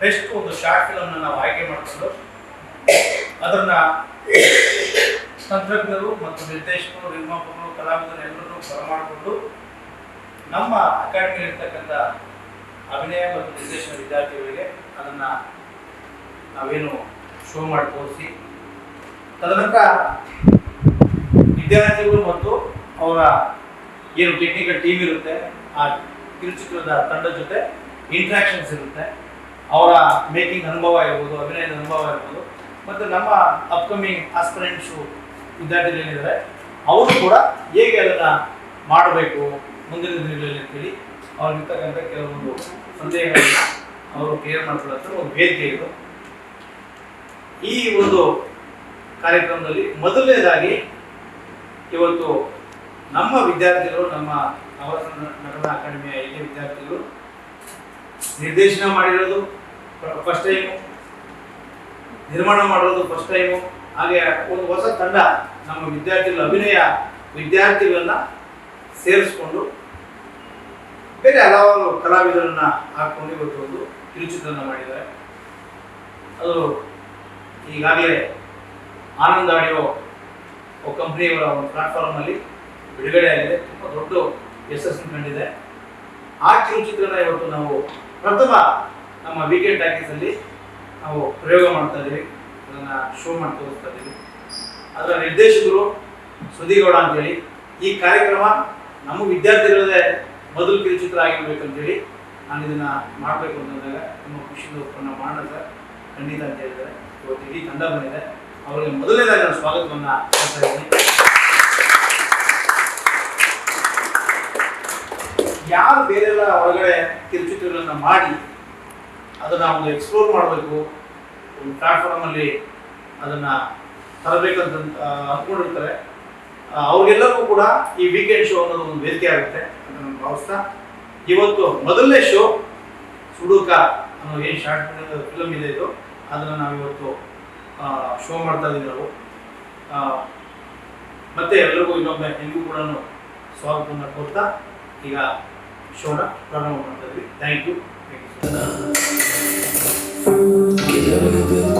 Best ಒಂದು short ಫಿಲಮ್ನ ನಾವು ಆಯ್ಕೆ ಮಾಡಿಕೊಂಡು ಅದನ್ನ ತಂತ್ರಜ್ಞರು ಮತ್ತು ನಿರ್ದೇಶಕರು, ನಿರ್ಮಾಪಕರು, ಕಲಾವಿದರು ಎಲ್ಲರನ್ನೂ ಬರಮಾಡಿಕೊಂಡು ನಮ್ಮ ಅಕಾಡೆಮಿ ಇರ್ತಕ್ಕಂಥ ಅಭಿನಯ ಮತ್ತು ನಿರ್ದೇಶನ ವಿದ್ಯಾರ್ಥಿಗಳಿಗೆ ಅದನ್ನ ನಾವೇನು ಶೋ ಮಾಡಿ ತೋರಿಸಿ ತದನಂತರ ವಿದ್ಯಾರ್ಥಿಗಳು ಮತ್ತು ಅವರ ಏನು ಟೆಕ್ನಿಕಲ್ ಟೀಮ್ ಇರುತ್ತೆ, ಆ ಕಿರುಚಿತ್ರದ ತಂಡದ ಜೊತೆ ಇಂಟ್ರಾಕ್ಷನ್ಸ್ ಇರುತ್ತೆ. ಅವರ ಮೇಕಿಂಗ್ ಅನುಭವ ಇರ್ಬೋದು, ಅಭಿನಯದ ಅನುಭವ ಇರ್ಬೋದು, ಮತ್ತು ನಮ್ಮ ಅಪ್ಕಮಿಂಗ್ ಆಸ್ಪರೆಂಟ್ಸು ವಿದ್ಯಾರ್ಥಿಗಳೇನಿದ್ದಾರೆ ಅವರು ಕೂಡ ಹೇಗೆ ಅದನ್ನು ಮಾಡಬೇಕು ಮುಂದಿನ ದಿನಗಳಲ್ಲಿ ಅಂತೇಳಿ ಅವ್ರಿಗಿರ್ತಕ್ಕಂಥ ಕೆಲವೊಂದು ಸಂದೇಹಗಳನ್ನು ಅವರು ಕ್ಲಿಯರ್ ಮಾಡ್ಕೊಳ್ಳೋಂಥ ಒಂದು ವೇದಿಕೆ ಇದು. ಈ ಒಂದು ಕಾರ್ಯಕ್ರಮದಲ್ಲಿ ಮೊದಲನೇದಾಗಿ ಇವತ್ತು ನಮ್ಮ ವಿದ್ಯಾರ್ಥಿಗಳು, ನಮ್ಮ ಅವರ ನಟನ ಅಕಾಡೆಮಿಯ ಎಲ್ಲ ವಿದ್ಯಾರ್ಥಿಗಳು ನಿರ್ದೇಶನ ಮಾಡಿರೋದು ಫಸ್ಟ್ ಟೈಮು ನಿರ್ಮಾಣ ಮಾಡೋದು ಫಸ್ಟ್ ಟೈಮು ಹಾಗೆ ಒಂದು ಹೊಸ ತಂಡ ನಮ್ಮ ವಿದ್ಯಾರ್ಥಿಗಳ ಅಭಿನಯ ವಿದ್ಯಾರ್ಥಿಗಳನ್ನ ಸೇರಿಸ್ಕೊಂಡು ಬೇರೆ ಹಲವಾರು ಕಲಾವಿದರನ್ನ ಹಾಕೊಂಡು ಇವತ್ತು ಒಂದು ಕಿರುಚಿತ್ರನ ಮಾಡಿದ್ದಾರೆ. ಅದು ಈಗಾಗಲೇ ಆನಂದ್ ಆಡಿಯೋ ಕಂಪ್ನಿಯವರ ಒಂದು ಪ್ಲಾಟ್ಫಾರ್ಮಲ್ಲಿ ಬಿಡುಗಡೆ ಆಗಿದೆ. ತುಂಬ ದೊಡ್ಡ ಯಶಸ್ಸನ್ನು ಕಂಡಿದೆ. ಆ ಕಿರುಚಿತ್ರನ ಇವತ್ತು ನಾವು ಪ್ರಥಮ ನಮ್ಮ ವೀಕೆಂಡ್ ಟಾಕೀಸಲ್ಲಿ ನಾವು ಪ್ರಯೋಗ ಮಾಡ್ತಾ ಇದ್ದೀವಿ. ಅದನ್ನು ಶೋ ಮಾಡಿ ತೋರಿಸ್ತಾ ಇದ್ದೀವಿ. ಅದರ ನಿರ್ದೇಶಕರು ಸುದಿಗೌಡ ಅಂತೇಳಿ, ಈ ಕಾರ್ಯಕ್ರಮ ನಮ್ಮ ವಿದ್ಯಾರ್ಥಿಗಳದೇ ಮೊದಲು ಕಿರುಚಿತ್ರ ಆಗಿರ್ಬೇಕಂತೇಳಿ ನಾನು ಇದನ್ನು ಮಾಡಬೇಕು ಅಂತಂದಾಗ ತುಂಬ ಖುಷಿಯಿಂದ ಒಪ್ಪನ್ನ ಮಾಡೋಣ ಸರ್. ಖಂಡಿತ ಅಂತ ಹೇಳಿದ್ದಾರೆ. ಇವತ್ತು ಇಡೀ ತಂಡ ಬಂದಿದೆ. ಅವರಿಗೆ ಮೊದಲನೇದಾಗಿ ನಾನು ಸ್ವಾಗತವನ್ನು ಹೇಳ್ತಾ ಇದ್ದೀನಿ. ಯಾರು ಬೇರೆಲ್ಲ ಹೊರಗಡೆ ಕಿರುಚಿತ್ರಗಳನ್ನ ಮಾಡಿ ಅದನ್ನ ಒಂದು ಎಕ್ಸ್ಪ್ಲೋರ್ ಮಾಡಬೇಕು. ಒಂದು ಪ್ಲಾಟ್ಫಾರ್ಮ್ ಅಲ್ಲಿ ಅದನ್ನ ತರಬೇಕಂತ ಅಂದ್ಕೊಂಡಿರ್ತಾರೆ ಅವ್ರಿಗೆಲ್ಲರಿಗೂ ಕೂಡ ಈ ವೀಕೆಂಡ್ ಶೋ ಅನ್ನೋದು ಒಂದು ವೇದಿಕೆ ಆಗುತ್ತೆ ಅಂತ ನಾನು ಭಾವಿಸ್ತಾ, ಇವತ್ತು ಮೊದಲನೇ ಶೋ ಸುಡುಕ ಅನ್ನೋ ಏನು ಶಾರ್ಟ್ ಫಿಲಮ್ ಇದೆ ಇದು. ಅದನ್ನು ನಾವು ಇವತ್ತು ಶೋ ಮಾಡ್ತಾ ಇದ್ದೀವಿ ನಾವು. ಮತ್ತೆ ಎಲ್ಲರಿಗೂ ಇನ್ನೊಮ್ಮೆ ನಿಮಗೂ ಕೂಡ ಸ್ವಾಗತವನ್ನು ಕೊಡ್ತಾ ಈಗ ಶೋನ ಪ್ರಾರಂಭ ಮಾಡ್ತಾ ಇದ್ವಿ. Thank you love you.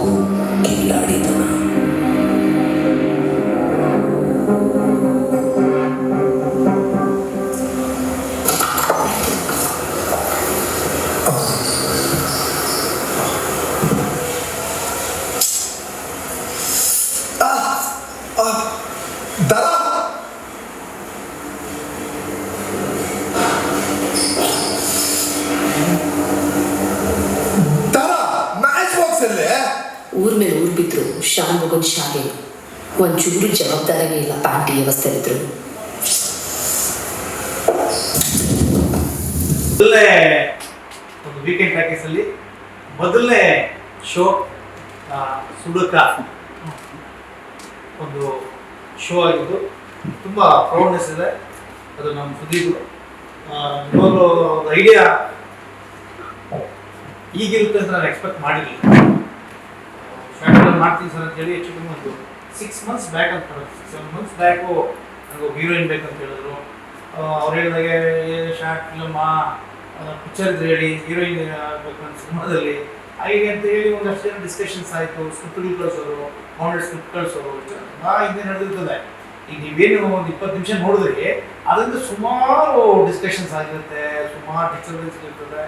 ಶಾಲೆ ಒಂಚೂರು ಜವಾಬ್ದಾರಿನೇ ಇಲ್ಲ ಪ್ಯಾಂಟಿ ವ್ಯವಸ್ಥೆಲಿದ್ರು. ಮೊದಲನೇ ಒಂದು ವೀಕೆಂಡ್ ಪ್ಯಾಕೇಜ್ ಅಲ್ಲಿ ಮೊದಲನೇ ಶೋ ಸುಡುಕ ಒಂದು ಶೋ ಆಗಿದ್ದು. ತುಂಬ ಪ್ರೌಡ್ನೆಸ್ ಇದೆ. ಅದು ನಮ್ಮ ಸುದೀಪ್ ನಿಮಗೂ ಒಂದು ಐಡಿಯಾ ಈಗಿರುತ್ತೆ ಅಂತ ನಾನು ಎಕ್ಸ್ಪೆಕ್ಟ್ ಮಾಡಿರಲಿಲ್ಲ. ಶಾರ್ಟ್ ಮಾಡ್ತೀನಿ ಸರ್ ಅಂತೇಳಿ ಹೆಚ್ಚು ಕಮ್ಮಿ ಒಂದು ಸಿಕ್ಸ್ ಮಂತ್ಸ್ ಬ್ಯಾಕ್ ಅಂತ ಸೆವೆನ್ ಮಂತ್ಸ್ ಬ್ಯಾಕು ನನಗೆ ಹೀರೋಯಿನ್ ಬೇಕಂತ ಹೇಳಿದ್ರು. ಅವ್ರು ಹೇಳಿದಾಗೆ ಶಾರ್ಟ್ ಫಿಲಮ್ ಪಿಕ್ಚರ್ ಹೇಳಿ ಹೀರೋಯಿನ್ ನನ್ನ ಸಿನಿಮಾದಲ್ಲಿ. ಹಾಗೆ ಅಂತ ಹೇಳಿ ಒಂದಷ್ಟು ಜನ ಡಿಸ್ಕಷನ್ಸ್ ಆಯಿತು. ಸ್ಕ್ರಿಪ್ಟ್ಗಳು ಕಳಿಸೋರು ಮೌಂಡೆಡ್ ಸ್ಕ್ರಿಪ್ಟ್ ಕಳಿಸೋರು. ಭಾಳ ಹಿಂದೆ ನಡೆದಿರ್ತದೆ. ಈಗ ನೀವೇನು ಒಂದು ಇಪ್ಪತ್ತು ನಿಮಿಷ ನೋಡಿದ್ರಿ ಅದರಿಂದ ಸುಮಾರು ಡಿಸ್ಕಷನ್ಸ್ ಆಗಿರುತ್ತೆ, ಸುಮಾರು ಡಿಸ್ಟರ್ಬೆನ್ಸ್ ಇರ್ತದೆ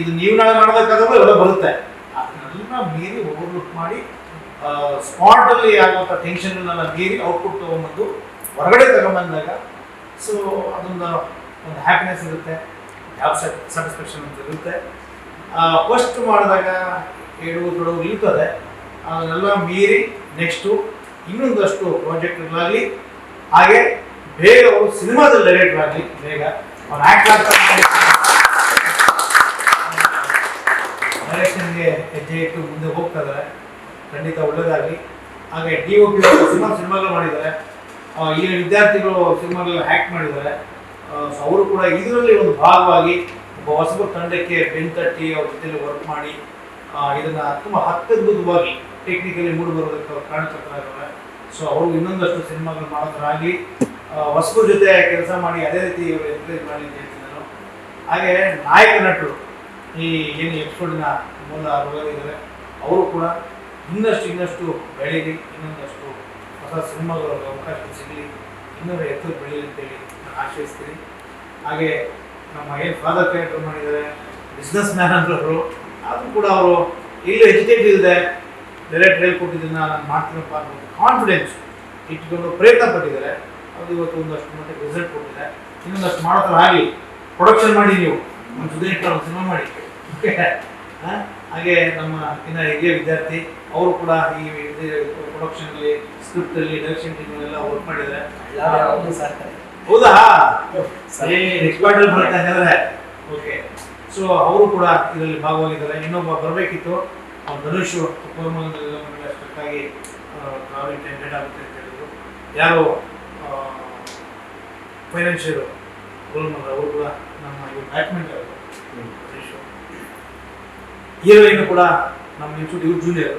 ಇದು ನೀವು ನಾಳೆ ಮಾಡಬೇಕಾದ್ರೂ ಎಲ್ಲ ಬರುತ್ತೆ. ಅದನ್ನೆಲ್ಲ ಮೀರಿ ಓವರ್ಲುಕ್ ಮಾಡಿ ಸ್ಪಾಟಲ್ಲಿ ಆಗುವಂಥ ಟೆನ್ಷನ್ನೆಲ್ಲ ಮೀರಿ ಔಟ್ಪುಟ್ ತೊಗೊಂಬಂದು ಹೊರಗಡೆ ತಗೊಂಬಂದಾಗ ಸೊ ಅದೊಂದು ಒಂದು ಹ್ಯಾಪಿನೆಸ್ ಇರುತ್ತೆ ಯಾವ ಸ್ಯಾಟಿಸ್ಫ್ಯಾಕ್ಷನ್ ಅಂತ ಇರುತ್ತೆ. ಫಸ್ಟ್ ಮಾಡಿದಾಗ ಏಳು ತೊಡಗು ಇರ್ತದೆ. ಅದನ್ನೆಲ್ಲ ಮೀರಿ ನೆಕ್ಸ್ಟು ಇನ್ನೊಂದಷ್ಟು ಪ್ರಾಜೆಕ್ಟ್ಗಳಾಗಲಿ ಹಾಗೆ ಬೇಗ ಅವರು ಸಿನಿಮಾದಲ್ಲಿ ಡೈರೆಕ್ಟರ್ ಆಗಲಿ, ಬೇಗ. ಅವ್ರು ಆ್ಯಕ್ಟ್ ಆಗ್ತಾ ಇಟ್ಟು ಮುಂದೆ ಹೋಗ್ತಾ ಇದ್ದಾರೆ ಖಂಡಿತ ಒಳ್ಳೇದಾಗಲಿ. ಹಾಗೆ ಡಿ ಒ ಪಿ ಸುಮಾರು ಸಿನಿಮಾಗಳು ಮಾಡಿದ್ದಾರೆ. ಈ ವಿದ್ಯಾರ್ಥಿಗಳು ಸಿನಿಮಾಗಳು ಹ್ಯಾಕ್ ಮಾಡಿದ್ದಾರೆ. ಅವರು ಕೂಡ ಇದರಲ್ಲಿ ಒಂದು ಭಾಗವಾಗಿ ಒಬ್ಬ ಹೊಸಬ ತಂಡಕ್ಕೆ ಬೆನ್ ತಟ್ಟಿ ಅವ್ರ ಜೊತೆಲಿ ವರ್ಕ್ ಮಾಡಿ ಇದನ್ನು ತುಂಬ ಹತ್ತದ್ಭುತವಾಗಿ ಟೆಕ್ನಿಕಲಿ ಮೂಡಿ ಬರೋದಕ್ಕೆ ಅವ್ರು ಕಾರಣಕರ್ತರಾಗಿದ್ದಾರೆ. ಸೊ ಅವರು ಇನ್ನೊಂದಷ್ಟು ಸಿನಿಮಾಗಳು ಮಾಡೋದ್ರಾಗಲಿ ಹೊಸಬರ ಜೊತೆ ಕೆಲಸ ಮಾಡಿ ಅದೇ ರೀತಿ ಎನ್ಕರೇಜ್ ಮಾಡಿ ಅಂತ ಹಾಗೆ ನಾಯಕ ನಟರು ಈ ಏನು ಎಪಿಸೋಡಿನ ಮೂಲ ಇದ್ದಾರೆ. ಅವರು ಕೂಡ ಇನ್ನಷ್ಟು ಇನ್ನಷ್ಟು ಬೆಳೀಲಿ ಇನ್ನೊಂದಷ್ಟು ಹೊಸ ಸಿನಿಮಾಗಳು ಅವಕಾಶ ಸಿಗಲಿ, ಇನ್ನೊಂದು ಎತ್ತರ ಬೆಳೀಲಿ ಅಂತೇಳಿ ನಾನು ಆಶಯಿಸ್ತೀನಿ ಹಾಗೆ ನಮ್ಮ ಏನು ಫಾದರ್ ಕ್ಯಾರೆಕ್ಟರ್ ಮಾಡಿದ್ದಾರೆ ಬಿಸ್ನೆಸ್ ಮ್ಯಾನ್ ಅಂತವರು ಅದು ಕೂಡ ಅವರು ಇಲ್ಲಿ ಎಜುಕೇಟ್ ಇಲ್ಲದೆ ಡೈರೆಕ್ಟ್ ಹೇಳ್ಕೊಟ್ಟಿದ್ದನ್ನ ನಾನು ಮಾಡ್ತೀನಪ್ಪ ಅನ್ನೋದು ಕಾನ್ಫಿಡೆನ್ಸ್ ಇಟ್ಕೊಂಡು ಪ್ರಯತ್ನ ಪಟ್ಟಿದ್ದಾರೆ. ಅದು ಇವತ್ತು ಒಂದಷ್ಟು ಮಟ್ಟಿಗೆ ರಿಸಲ್ಟ್ ಕೊಟ್ಟಿದೆ. ಇನ್ನೊಂದಷ್ಟು ಮಾಡೋ ಆಗಲಿ. ಪ್ರೊಡಕ್ಷನ್ ಮಾಡಿ ನೀವು. ಒಂದು ಒಂದು ಸಿನಿಮಾ ಮಾಡಿ. ಹಾಗೆ ನಮ್ಮ ಇನ್ನ ಹಿರಿಯ ವಿದ್ಯಾರ್ಥಿ ಅವರು ಕೂಡ ಈ ಪ್ರೊಡಕ್ಷನಲ್ಲಿ ಸ್ಕ್ರಿಪ್ಟಲ್ಲಿ ಡೈರೆಕ್ಷನ್ ಎಲ್ಲ ವರ್ಕ್ ಮಾಡಿದ್ದಾರೆ. ಹೌದಾ? ಪಾರ್ಟಲ್ಲಿ ಬರ್ತಾ ಇದ್ದಾರೆ ಓಕೆ ಸೊ ಅವರು ಕೂಡ ಇದರಲ್ಲಿ ಭಾಗವಾಗಿದ್ದಾರೆ. ಇನ್ನೊಬ್ಬ ಬರಬೇಕಿತ್ತು ಧನುಷ್ ಅಷ್ಟಕ್ಕಾಗಿ ಟ್ರಾವೆಲ್ ಲೇಟ್ ಆಗುತ್ತೆ ಅಂತ ಹೇಳಿದ್ರು. ಯಾರು ಫೈನಾನ್ಷಿಯಲ್ ರೋಲ್ ಮಾಡಿದ್ರು ಅವರು ಕೂಡ ನಮ್ಮ ಬ್ಯಾಟ್ಮಿಂಟನ್ ಧನುಷ್ ಹೀರೋಯಿನ್ ಕೂಡ ನಮ್ಮ ಇನ್ಸ್ಟಿಟ್ಯೂಟ್ ಇವ್ರು ಜೂನಿಯರ್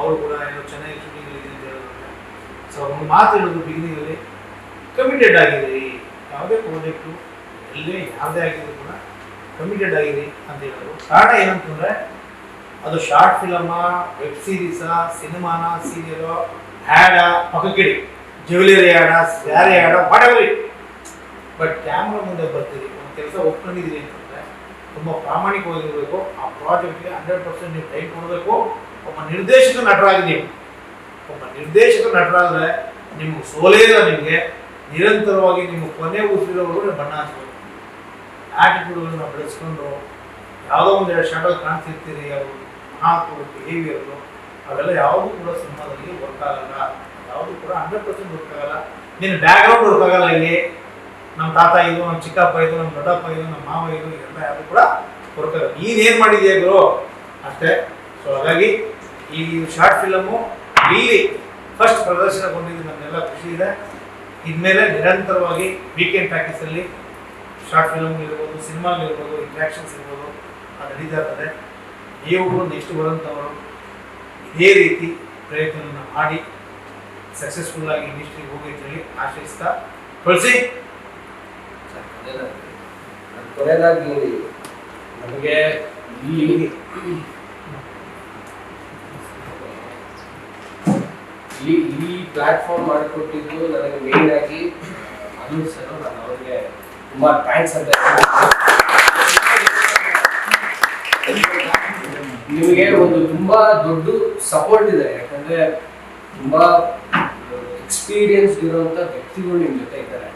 ಅವರು ಕೂಡ ಏನೋ ಚೆನ್ನಾಗಿ ಶೂಟಿಂಗ್ ಇದೆ ಅಂತ ಹೇಳಿದ್ರೆ ಸೊ ಒಂದು ಮಾತು ಹೇಳೋದು ಬಿಗಿನಿಂಗಲ್ಲಿ ಕಮಿಟೆಡ್ ಆಗಿರಿ. ಯಾವುದೇ ಪ್ರಾಜೆಕ್ಟು ಎಲ್ಲೇ ಯಾವುದೇ ಆಗಿದ್ರು ಕೂಡ ಕಮಿಟೆಡ್ ಆಗಿದೆ ಅಂತ ಹೇಳೋದು. ಕಾರಣ ಏನಂತಂದ್ರೆ, ಅದು ಶಾರ್ಟ್ ಫಿಲಮ ವೆಬ್ ಸೀರೀಸಾ ಸಿನಿಮಾನ ಸೀರಿಯಲು ಹ್ಯಾಡ ಪಕ್ಕಕ್ಕಿಡಿ. ಜ್ಯುವೆಲರಿ ಹ್ಯಾಡ ಸ್ಯಾರಿ ಹ್ಯಾಡ ವಾಟ್ ಬಟ್ ಕ್ಯಾಮ್ರಾ ಮುಂದೆ ಬರ್ತೀರಿ, ಒಂದು ಕೆಲಸ ಒಪ್ಕೊಂಡಿದ್ದೀರಿ ಅಂತಂದ್ರೆ ತುಂಬ ಪ್ರಾಮಾಣಿಕವಾಗಿರಬೇಕು ಆ ಪ್ರಾಜೆಕ್ಟ್ಗೆ ಹಂಡ್ರೆಡ್ ಪರ್ಸೆಂಟ್ ನೀವು ಟೈಮ್ ಕೊಡಬೇಕು. ಒಬ್ಬ ನಿರ್ದೇಶಕ ನಟರಾಗಿ ನೀವು ಒಬ್ಬ ನಿರ್ದೇಶಕ ನಟರಾದರೆ ನಿಮ್ಗೆ ಸೋಲೇ ನಿಮಗೆ. ನಿರಂತರವಾಗಿ ನಿಮ್ಮ ಕೊನೆ ಉಸಿರೋವರೆಗೂ ಬಣ್ಣ ಹಚ್ಬೇಕು ಆಟಿಟ್ಯೂಡ್ಗಳನ್ನ ಬೆಳೆಸ್ಕೊಂಡು ಯಾವುದೋ ಒಂದು ಎರಡು ಶಾಟಲ್ ಕಾಣ್ತಿರ್ತೀರಿ ಅವರು ಮಾತು ಬಿಹೇವಿಯರು ಅವೆಲ್ಲ ಯಾವುದೂ ಕೂಡ ಸಿನಿಮಾದಲ್ಲಿ ವರ್ಕ್ ಆಗಲ್ಲ. ಯಾವುದು ಕೂಡ ಹಂಡ್ರೆಡ್ ಪರ್ಸೆಂಟ್ ವರ್ಕ್ ಆಗಲ್ಲ. ನಿನ್ನ ಬ್ಯಾಕ್ಗ್ರೌಂಡ್ ವರ್ಕ್ ಆಗಲ್ಲ ಇಲ್ಲಿ. ನಮ್ಮ ತಾತ ಇದು, ನಮ್ಮ ಚಿಕ್ಕಪ್ಪ ಇದು, ನಮ್ಮ ದೊಡ್ಡಪ್ಪ ಇದು, ನಮ್ಮ ಮಾವ ಇದು ಎಲ್ಲ ಯಾರು ಕೂಡ ವರ್ಕ್ ನೀನೇನು ಮಾಡಿದ್ಯಾ ಗುರು? ಅಷ್ಟೇ. ಸೊ ಹಾಗಾಗಿ ಈ ಶಾರ್ಟ್ ಫಿಲಮು ಇಲ್ಲಿ ಫಸ್ಟ್ ಪ್ರದರ್ಶನಗೊಂಡಿದ್ದು ನಮಗೆಲ್ಲ ಖುಷಿ ಇದೆ. ಇನ್ಮೇಲೆ ನಿರಂತರವಾಗಿ ವೀಕೆಂಡ್ ಪ್ಯಾಕೇಜಲ್ಲಿ ಶಾರ್ಟ್ ಫಿಲಮ್ ಇರ್ಬೋದು ಸಿನಿಮಾಗಳಿರ್ಬೋದು ಇಂಟ್ರಾಕ್ಷನ್ಸ್ ಇರ್ಬೋದು ಅದು ನಡೀತಾ ಇರ್ತದೆ. ನೀವು ನೆಕ್ಸ್ಟ್ ಬರುವಂಥವರು ಇದೇ ರೀತಿ ಪ್ರಯತ್ನವನ್ನು ಮಾಡಿ ಸಕ್ಸಸ್ಫುಲ್ ಆಗಿ ಇಂಡಸ್ಟ್ರಿಗೆ ಹೋಗಿ ಅಂತೇಳಿ ಆಶ್ರಯಿಸ್ತಾ ಕಳಿಸಿ ಕೊನೆಯದಾಗಿ ನಮಗೆ ಈ ಈ ಈ ಪ್ಲಾಟ್ಫಾರ್ಮ್ ಮಾಡಿಕೊಟ್ಟಿದ್ದು ನನಗೆ ಮೇನ್ ಆಗಿ ಅನುಲ್ ಸರ್ ನಾನು ಅವ್ರಿಗೆ ತುಂಬಾ ಥ್ಯಾಂಕ್ಸ್ ಅಂತ ನಿಮಗೆ ಒಂದು ತುಂಬಾ ದೊಡ್ಡ ಸಪೋರ್ಟ್ ಇದೆ, ಯಾಕಂದ್ರೆ ತುಂಬಾ ಎಕ್ಸ್ಪೀರಿಯನ್ಸ್ ಇರುವಂತ ವ್ಯಕ್ತಿಗಳು ನಿಮ್ ಜೊತೆ ಇದ್ದಾರೆ.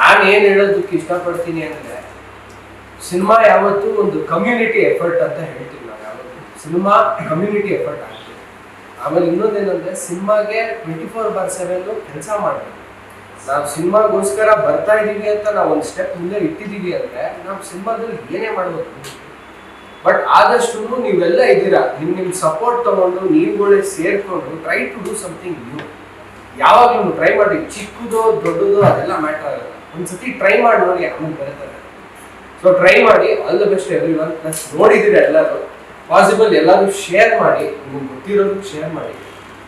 ನಾನು ಏನು ಹೇಳೋದಕ್ಕೆ ಇಷ್ಟಪಡ್ತೀನಿ ಅಂದರೆ, ಸಿನಿಮಾ ಯಾವತ್ತೂ ಒಂದು ಕಮ್ಯುನಿಟಿ ಎಫರ್ಟ್ ಅಂತ ಹೇಳ್ತೀವಿ ನಾನು ಯಾವತ್ತು. ಸಿನಿಮಾ ಕಮ್ಯುನಿಟಿ ಎಫರ್ಟ್ ಆಗ್ತದೆ. ಆಮೇಲೆ ಇನ್ನೊಂದೇನಂದ್ರೆ, ಸಿನಿಮಾಗೆ ಟ್ವೆಂಟಿ ಫೋರ್ ಬಾರ್ ಸೆವೆನ್ ಕೆಲಸ ಮಾಡಬೇಕು. ನಾವು ಸಿನಿಮಾಗೋಸ್ಕರ ಬರ್ತಾ ಇದ್ದೀವಿ ಅಂತ ನಾವು ಒಂದು ಸ್ಟೆಪ್ ಮುಂದೆ ಇಟ್ಟಿದ್ದೀವಿ ಅಂದರೆ, ನಾವು ಸಿನಿಮಾದಲ್ಲಿ ಏನೇ ಮಾಡಬೇಕು ಬಟ್ ಆದಷ್ಟು ನೀವೆಲ್ಲ ಇದ್ದೀರಾ ನಿಮ್ಮ ನಿಮ್ಮ ಸಪೋರ್ಟ್ ತಗೊಂಡು, ನೀವುಗಳೇ ಸೇರಿಕೊಂಡು try to do something new ಯಾವಾಗಲೂ ಟ್ರೈ ಮಾಡಿ, ಚಿಕ್ಕದೋ ದೊಡ್ಡದೋ ಅದೆಲ್ಲ ಮ್ಯಾಟರ್ ಆಗಲ್ಲ ಒಂದ್ಸತಿ ಟ್ರೈ ಮಾಡಿ ನೋಡಿ ಆಮೇಲೆ ಬರುತ್ತಾರೆ ಸೊ ಟ್ರೈ ಮಾಡಿ ಅಲ್ಲ ಬೆಸ್ಟ್ ಎವ್ರಿ ಒನ್ ಪ್ಲಸ್ ನೋಡಿದ್ದೀರಾ ಎಲ್ಲರೂ? ಪಾಸಿಬಲ್ ಎಲ್ಲರೂ ಶೇರ್ ಮಾಡಿ, ನಿಮ್ಗೆ ಗೊತ್ತಿರೋದು ಶೇರ್ ಮಾಡಿ.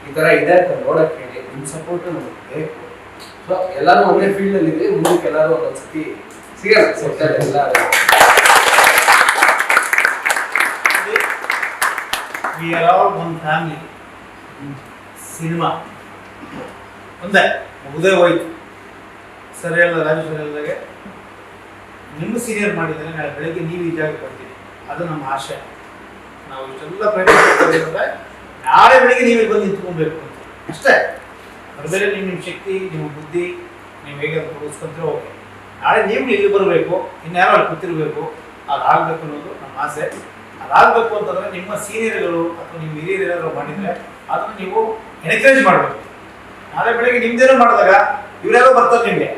ಈ ಥರ ಇದೆ ಅಂತ ನೋಡಕ್ಕೆ ಹೇಳಿ ನಿಮ್ಮ ಸಪೋರ್ಟ್ ನಮಗೆ ಬೇಕು. ಸೊ ಎಲ್ಲರೂ ಒಂದೇ ಫೀಲ್ಡಲ್ಲಿ ಇದ್ರೆ ಮುಂದಕ್ಕೆ ಎಲ್ಲರೂ ಒಂದೊಂದ್ಸತಿ ಸಿಗಲ್ಲ ಸಿಗ್ತಾರೆ ಎಲ್ಲರೂ we are all family cinema ಒಂದೇ, ಮುಗ್ದೇ ಹೋಯ್ತು. ಸರಿ ಅಲ್ಲ ರಾಜೇಶ್ವರ ಹೇಳಿದಾಗೆ ನಿಮ್ಮ ಸೀನಿಯರ್ ಮಾಡಿದರೆ ನಾಳೆ ಬೆಳಗ್ಗೆ ನೀವು ಈ ಜಾಗ ಕೊಡ್ತೀನಿ ಅದು ನಮ್ಮ ಆಶೆ. ನಾವು ಇಷ್ಟೆಲ್ಲ ಪ್ರಯತ್ನ ನಾಳೆ ಬೆಳಗ್ಗೆ ನೀವು ಇಲ್ಲಿ ಬಂದು ನಿಂತ್ಕೊಬೇಕು ಅಂತ. ಅಷ್ಟೇ. ಅದ್ರ ಮೇಲೆ ನಿಮ್ಮ ನಿಮ್ಮ ಶಕ್ತಿ, ನಿಮ್ಮ ಬುದ್ಧಿ, ನೀವು ಹೇಗೆ ಅದು ಕೊಡಿಸ್ಕೊಂತೀರೋ ಓಕೆ. ನಾಳೆ ನೀವು ಇಲ್ಲಿ ಬರಬೇಕು ಇನ್ಯಾರೋ ಅಲ್ಲಿ ಕೂತಿರ್ಬೇಕು, ಅದಾಗಬೇಕು ಅನ್ನೋದು ನಮ್ಮ ಆಸೆ. ಅದಾಗಬೇಕು ಅಂತಂದ್ರೆ ನಿಮ್ಮ ಸೀನಿಯರ್ಗಳು ಅಥವಾ ನಿಮ್ಮ ಹಿರಿಯರು ಏನಾದರೂ ಮಾಡಿದ್ರೆ ಅದನ್ನು ನೀವು ಎನ್ಕರೇಜ್ ಮಾಡಬೇಕು. ನಾಳೆ ಬೆಳಿಗ್ಗೆ ನಿಮ್ದೇನೋ ಮಾಡಿದಾಗ ಇವರ್ಯಾರೋ ಬರ್ತಾರೆ ನಿಮಗೆ.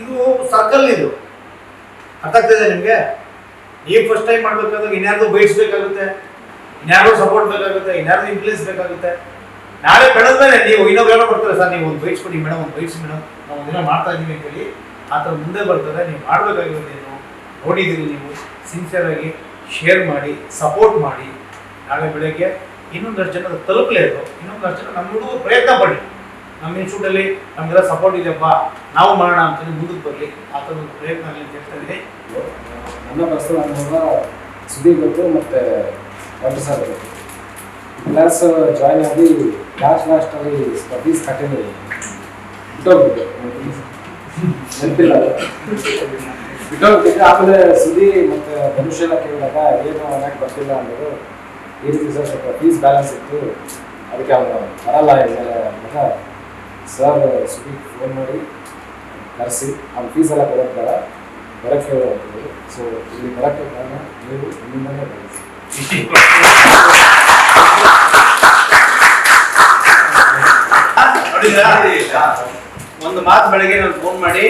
ಇದು ಸರ್ಕಲ್ ಇದು. ಅರ್ಥ ಇದೆ ನಿಮಗೆ? ನೀವು ಫಸ್ಟ್ ಟೈಮ್ ಮಾಡ್ಬೇಕಾದಾಗ ಇನ್ಯಾರ್ದು ಬೈಸ್ಬೇಕಾಗುತ್ತೆ ಇನ್ಯಾರ್ದು ಸಪೋರ್ಟ್ ಬೇಕಾಗುತ್ತೆ, ಇನ್ಯಾರ್ದು ಇನ್ಫ್ಲೂಯೆನ್ಸ್ ಬೇಕಾಗುತ್ತೆ. ನಾಳೆ ಬೆಳೆದ ಮೇಲೆ ನೀವು ಇನ್ನೊಬ್ರು ಏನೋ ಬರ್ತಾರೆ, ಸರ್, ನೀವು ಒಂದು ಬೈಟ್ಸ್ ಕೊಡಿ ಮೇಡಮ್, ಒಂದು ಬೈಟ್ಸ್ ಮೇಡಮ್, ನಾವು ಒಂದಿನ ಮಾಡ್ತಾ ಇದ್ದೀವಿ ಅಂತ ಹೇಳಿ ಆ ಥರ ಮುಂದೆ ಬರ್ತದೆ. ನೀವು ಮಾಡಬೇಕಾಗಿರೋದೇನು ನೋಡಿದ್ದೀರಿ ನೀವು. ಸಿನ್ಸಿಯರ್ ಆಗಿ ಶೇರ್ ಮಾಡಿ ಸಪೋರ್ಟ್ ಮಾಡಿ. ನಾಳೆ ಬೆಳಗ್ಗೆ ಇನ್ನೊಂದಷ್ಟು ಜನ ತಲುಪಲೇದು ಇನ್ನೊಂದಷ್ಟು ಜನ ನಮ್ಮ ಹುಡುಗರು ಪ್ರಯತ್ನ ಪಡಿ ನಮ್ಮ ಇನ್ಸ್ಟಿಟ್ಯೂಟಲ್ಲಿ ನಮಗೆಲ್ಲ ಸಪೋರ್ಟ್ ಇದೆಯಪ್ಪ, ನಾವು ಮಾಡೋಣ ಅಂತೇಳಿ ಮುಂದಕ್ಕೆ ಬರಲಿ. ಆ ಥರ ಒಂದು ಪ್ರಯತ್ನ ಅಂತ ಹೇಳ್ತಾ ನನ್ನ ಪರ್ಸನಲ್ ಅನುಭವ ಸುದೀಪ್ ಗೊತ್ತು ಮತ್ತು ಡಾಕ್ಟರ್ ಸರ್ ಕ್ಲಾಸ್ ಜಾಯ್ನ್ ಆಗಿ ಲಾಸ್ಟ್ ಲಾಸ್ಟಲ್ಲಿ ಫೀಸ್ ಕಟ್ಟಿಲ್ಲ ಬಿಟ್ಟೋಗ್ಬಿಟ್ಟು ನೆನಪಿಲ್ಲ ಬಿಟ್ಟೋಗ್ಬಿಟ್ಟಿದ್ದೆ ಆಮೇಲೆ ಸುದ್ದಿ ಮತ್ತು ಧನುಷ್ ಕೇಳಿದಾಗ ಏನು ಅನ್ನಕ್ಕೆ ಬರ್ತಿಲ್ಲ ಅಂದರು. ಈ ರೀತಿ ಸರ್ ಸ್ವಲ್ಪ ಫೀಸ್ ಬ್ಯಾಲೆನ್ಸ್ ಇತ್ತು. ಅದಕ್ಕೆ ಅವನು ಬರಲ್ಲ ಇದ್ದಾರೆ ಅಂತ ಸರ್, ಸುದೀಪ್ ಫೋನ್ ಮಾಡಿ ಕರೆಸಿ ಅವ್ನ ಫೀಸ್ ಎಲ್ಲ ಕೊಡೋದು ಬೇಡ ಬರಕ್ಕೆ ಹೇಳೋದು ಸೊ ಇಲ್ಲಿ ಬರೋಕ್ಕೆ ಕಾರಣ ನೀವು ನಿಮ್ಮನ್ನೇ ಬರೆಸಿ ಒಂದು ಮಾತು ಬೆಳಗ್ಗೆ ನಾನು ಫೋನ್ ಮಾಡಿ.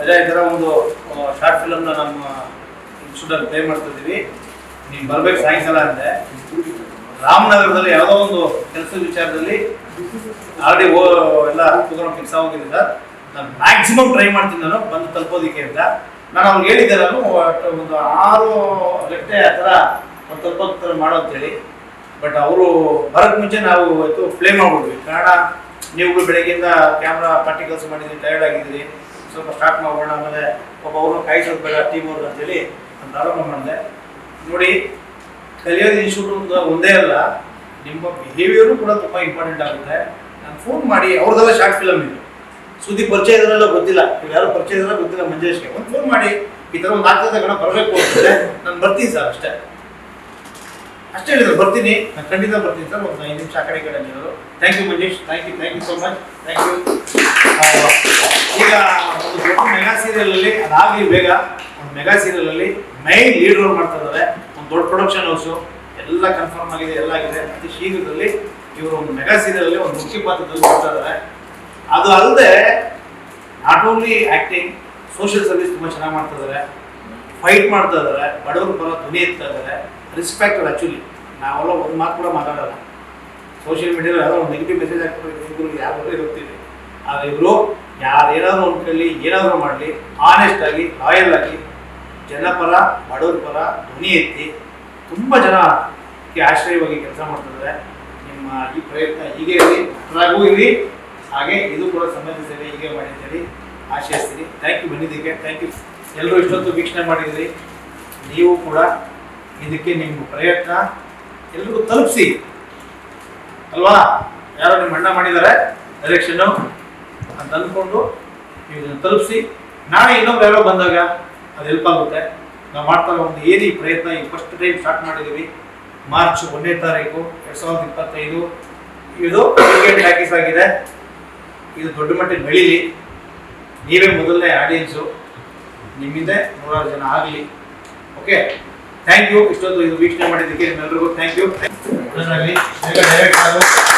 ಅದೇ ಈ ಥರ ಒಂದು ಶಾರ್ಟ್ ಫಿಲಮ್ನ ನಮ್ಮ ಇನ್ಸ್ಟಿಟ್ಯೂಟಲ್ಲಿ ಪ್ಲೇ ಮಾಡ್ತಾ ಇದ್ದೀವಿ ನೀವು ಬರ್ಬೇಕು ಸಾಯಂಕಾಲ ಅಂದೆ. ರಾಮನಗರದಲ್ಲಿ ಯಾವುದೋ ಒಂದು ಕೆಲಸದ ವಿಚಾರದಲ್ಲಿ ಆಲ್ರೆಡಿ ಓ ಎಲ್ಲ ಪ್ರೋಗ್ರಾಮ್ ಫಿಕ್ಸ್ ಆಗೋಗಿದೆ ನಾನು ಮ್ಯಾಕ್ಸಿಮಮ್ ಟ್ರೈ ಮಾಡ್ತೀನಿ ನಾನು, ಬಂದು ತಲುಪೋದಿಕ್ಕೆ ಅಂತ. ನಾನು ಅವ್ರಿಗೆ ಹೇಳಿದ್ದೆ ನಾನು ಒಂದು ಆರು ಗಂಟೆ ಆ ಥರ ಒಂದು ತಲುಪೋದ್ ಥರ ಮಾಡೋ ಬಟ್ ಅವರು ಬರೋಕ್ಕೆ ಮುಂಚೆ ನಾವು ಇವತ್ತು ಫ್ಲೇಮ್ ಮಾಡ್ಬಿಡ್ವಿ ಕಾರಣ ನೀವು ಬೆಳಗ್ಗೆಯಿಂದ ಕ್ಯಾಮ್ರಾ ಪಾರ್ಟಿಕಲ್ಸ್ ಕೆಲಸ ಮಾಡಿದ್ರಿ ಟೈರ್ಡ್ ಆಗಿದ್ದೀರಿ ಸ್ವಲ್ಪ ಸ್ಟಾರ್ಟ್ ಮಾಡೋಣ ಆಮೇಲೆ ಒಬ್ಬ ಅವರು ಕಾಯಿಸೋದು ಬೇಡ ಟೀಮ್ ಅವ್ರದ್ದು ಅಂತೇಳಿ ನಾನು ಪ್ರಾರಂಭ ಮಾಡಿದೆ. ನೋಡಿ ಕಲಿಯೋದು ಇನ್ಸ್ಟಿಟ್ಯೂಟ್ ಒಂದೇ ಅಲ್ಲ, ನಿಮ್ಮ ಬಿಹೇವಿಯರು ಕೂಡ ತುಂಬ ಇಂಪಾರ್ಟೆಂಟ್ ಆಗುತ್ತೆ. ನಾನು ಫೋನ್ ಮಾಡಿ ಅವ್ರದ್ದೆಲ್ಲ ಶಾರ್ಟ್ ಫಿಲಮ್ ಇದು. ಸುದ್ದಿ ಪರಿಚಯ ಇದ್ರಲ್ಲ ಗೊತ್ತಿಲ್ಲ. ನೀವು ಯಾರು ಪರಿಚಯ ಇದ್ರೆ ಗೊತ್ತಿಲ್ಲ ಮಂಜೇಶ್ಗೆ. ಒಂದು ಫೋನ್ ಮಾಡಿ, ಈ ಥರ ಒಂದು ಆಗ್ತದೆ ಕಣ ಬರಬೇಕು ಅಂತಂದರೆ ನಾನು ಬರ್ತೀನಿ ಸರ್ ಅಷ್ಟೇ. ಅಷ್ಟೇ ಹೇಳಿದ್ರು, ಬರ್ತೀನಿ. ನಾನು ಖಂಡಿತ ಬರ್ತೀನಿ ಸರ್. ಒಂದು ಐದು ನಿಮಿಷ ಆ ಕಡೆ ಕಡೆ ನೀವು thank you Manjesh. Thank you thank you so much thank you ಈಗ ಒಂದು ದೊಡ್ಡ ಮೆಗಾ ಸೀರಿಯಲಲ್ಲಿ ಅದಾಗಲಿ ಬೇಗ, ಒಂದು ಮೆಗಾ ಸೀರಿಯಲಲ್ಲಿ ಮೈನ್ ಲೀಡ್ ರೋಲ್ ಮಾಡ್ತಾ ಇದ್ದಾರೆ. ದೊಡ್ಡ ಪ್ರೊಡಕ್ಷನ್ ಹೌಸು ಎಲ್ಲ ಕನ್ಫರ್ಮ್ ಆಗಿದೆ, ಎಲ್ಲ ಆಗಿದೆ. ಅತಿ ಶೀಘ್ರದಲ್ಲಿ ಇವರು ಒಂದು ಮೆಗಾ ಸೀರಿಯಲಲ್ಲಿ ಒಂದು ಮುಖ್ಯ ಪಾತ್ರದಲ್ಲಿ ಬರ್ತಾ ಇದ್ದಾರೆ. ಅದು ಅಲ್ಲದೆ not only acting social service ತುಂಬ ಚೆನ್ನಾಗಿ ಮಾಡ್ತಾ ಇದ್ದಾರೆ. ಫೈಟ್ ಮಾಡ್ತಾ ಇದ್ದಾರೆ. ಬಡವರ ಪರ ಧ್ವನಿ ಎತ್ತಾ ಇದ್ದಾರೆ. ರೆಸ್ಪೆಕ್ಟ್ ಆ್ಯಕ್ಚುಲಿ ನಾವೆಲ್ಲ ಒಂದು ಮಾತು ಕೂಡ ಮಾತಾಡಲ್ಲ. ಸೋಷಿಯಲ್ ಮೀಡಿಯಾದಲ್ಲಿ ಒಂದು ನೆಗೆಟಿವ್ ಮೆಸೇಜ್ ಹಾಕ್ಬಿಟ್ಟು ಇವ್ರಿಗೆ ಯಾರು ಇರುತ್ತೀವಿ. ಆದರೆ ಇವರು ಯಾರು ಏನಾದರೂ ಅಂದ್ಕೊಳ್ಳಿ ಏನಾದರೂ ಮಾಡಲಿ ಆನೆಸ್ಟ್ ಆಗಿ ಲಾಯಲ್ ಆಗಿ ಜನಪರ ಬಡವರ ಪರ ಧ್ವನಿ ಎತ್ತಿ ತುಂಬ ಜನಕ್ಕೆ ಆಶ್ರಯವಾಗಿ ಕೆಲಸ ಮಾಡ್ತಿದ್ದಾರೆ. ನಿಮ್ಮ ಈ ಪ್ರಯತ್ನ ಹೀಗೆ ಇರಲಿ ನಟರಾಗೂ ಇರಲಿ ಹಾಗೆ ಇದು ಕೂಡ ಸಂಬಂಧಿಸಿದೆ ಹೀಗೆ ಮಾಡಿ ಅಂತೇಳಿ ಆಶಯಿಸ್ತೀನಿ ಥ್ಯಾಂಕ್ ಯು ಬಂದಿದ್ದಕ್ಕೆ. ಥ್ಯಾಂಕ್ ಯು ಎಲ್ಲರೂ ಇಷ್ಟೊತ್ತು ವೀಕ್ಷಣೆ ಮಾಡಿದಿರಿ. ನೀವು ಕೂಡ ಇದಕ್ಕೆ ನಿಮ್ಮ ಪ್ರಯತ್ನ ಎಲ್ಲರಿಗೂ ತಲುಪಿಸಿ. ಅಲ್ವಾ? ಯಾರೋ ನಿಮ್ಮ ಅಣ್ಣ ಮಾಡಿದ್ದಾರೆ. ಎಲೆಕ್ಷನ್ನು ಅಂತ ಅಂದ್ಕೊಂಡು ನೀವು ಇದನ್ನು ತಲುಪಿಸಿ. ನಾಳೆ ಇನ್ನೊಬ್ಬ ಯಾರೋ ಬಂದಾಗ ಅದು ಹೆಲ್ಪ್ ಆಗುತ್ತೆ. ನಾವು ಮಾಡ್ತಾ ಒಂದು ಏರಿ ಪ್ರಯತ್ನ ಈ ಫಸ್ಟ್ ಟೈಮ್ ಸ್ಟಾರ್ಟ್ ಮಾಡಿದ್ದೀವಿ ಮಾರ್ಚ್ ಒಂದನೇ ತಾರೀಕು, ಎರಡು ಸಾವಿರದ ಇಪ್ಪತ್ತೈದು. ಇದು ಕ್ರಿಕೆಟ್ ಪ್ರಾಕ್ಟೀಸ್ ಆಗಿದೆ. ಇದು ದೊಡ್ಡ ಮಟ್ಟಿಗೆ ಬೆಳೀಲಿ ನೀವೇ ಮೊದಲನೇ ಆಡಿಯನ್ಸು ನಿಮ್ಮಿಂದ ನೂರಾರು ಜನ ಆಗಲಿ. ಓಕೆ ಥ್ಯಾಂಕ್ ಯು ಇಷ್ಟೊಂದು ಇದು ವೀಕ್ಷಣೆ ಮಾಡಿದ್ದಕ್ಕೆ ನಿಮ್ಮೆಲ್ಲರಿಗೂ ಥ್ಯಾಂಕ್ ಯು ಡೈರೆಕ್ಟ್